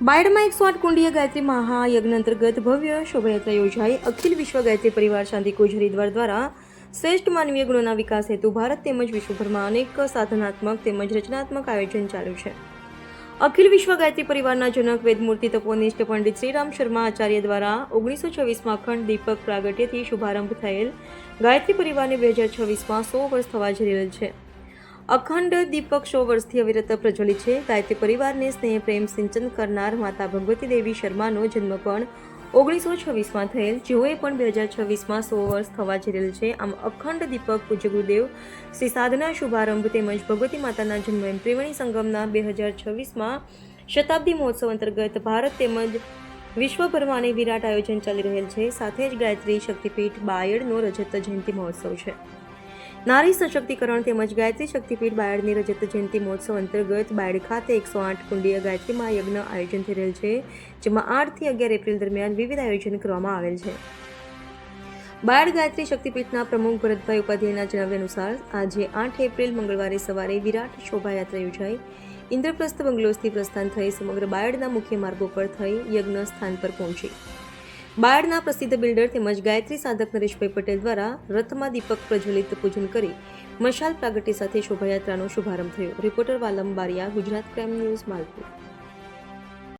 બાયડમાં એકસો આઠ કુંડીય ગાયત્રી મહાયજ્ઞ અંતર્ગત ભવ્ય શોભાયાત્રા યોજાઈ. અખિલ વિશ્વ ગાયત્રી પરિવાર શાંતિ કુંજ હરિદ્વાર દ્વારા શ્રેષ્ઠ માનવીય ગુણોના વિકાસ હેતુ ભારત તેમજ વિશ્વભરમાં અનેક સાધનાત્મક તેમજ રચનાત્મક આયોજન ચાલુ છે. અખિલ વિશ્વ ગાયત્રી પરિવારના જનક વેદમૂર્તિ તપોનિષ્ઠ પંડિત શ્રીરામ શર્મા આચાર્ય દ્વારા ઓગણીસો છવ્વીસમાં અખંડ દીપક પ્રાગટ્યથી શુભારંભ થયેલ ગાયત્રી પરિવારને બે હજાર છવ્વીસમાં સો વર્ષ થવા જઈ રહેલ છે. અખંડ દીપક સો વર્ષથી અવિરત પ્રજ્વલિત છે. ગાયત્રી પરિવારને સ્નેહ, પ્રેમ, સિંચન કરનાર માતા ભગવતી દેવી શર્માનો જન્મ પણ ઓગણીસો છવ્વીસમાં થયેલ. જેઓએ પણ બે હજાર છવ્વીસમાં સો વર્ષ થવા જઈ રહેલ છે. આમ અખંડ દીપક પૂજ્ય ગુરુદેવ શ્રી સાધના શુભારંભ તેમજ ભગવતી માતાના જન્મ ત્રિવેણી સંગમના બે હજાર છવ્વીસમાં શતાબ્દી મહોત્સવ અંતર્ગત ભારત તેમજ વિશ્વભરમાં વિરાટ આયોજન ચાલી રહેલ છે. સાથે જ ગાયત્રી શક્તિપીઠ બાયડનો રજત જયંતિ મહોત્સવ છે. નારી સશક્તિકરણ તેમજ ગાયત્રી શક્તિપીઠ બાયડની રજત જયંતિ મહોત્સવ અંતર્ગત બાયડ ખાતે એકસો આઠ કુંડીય ગાયત્રી મહાયજ્ઞ આયોજન થઈ રહેલ છે, જેમાં આઠથી અગિયાર એપ્રિલ દરમિયાન વિવિધ આયોજન કરવામાં આવેલ છે. બાયડ ગાયત્રી શક્તિપીઠના પ્રમુખ ભરતભાઈ ઉપાધ્યાયના જણાવ્યા અનુસાર, આજે આઠ એપ્રિલ મંગળવારે સવારે વિરાટ શોભાયાત્રા યોજાઈ. ઇન્દ્રપ્રસ્થ બંગલોસથી પ્રસ્થાન થઈ સમગ્ર બાયડના મુખ્ય માર્ગો પર થઈ યજ્ઞ સ્થાન પર પહોંચી. બાયડના પ્રસિદ્ધ બિલ્ડર તેમજ ગાયત્રી સાધક નરેશભાઈ પટેલ દ્વારા રથમાં દીપક પ્રજ્વલિત પૂજન કરી મશાલ પ્રાગટ્ય સાથે શોભાયાત્રાનો શુભારંભ થયો. Reporter Valam Bariya, Gujarat crime news, Malpur.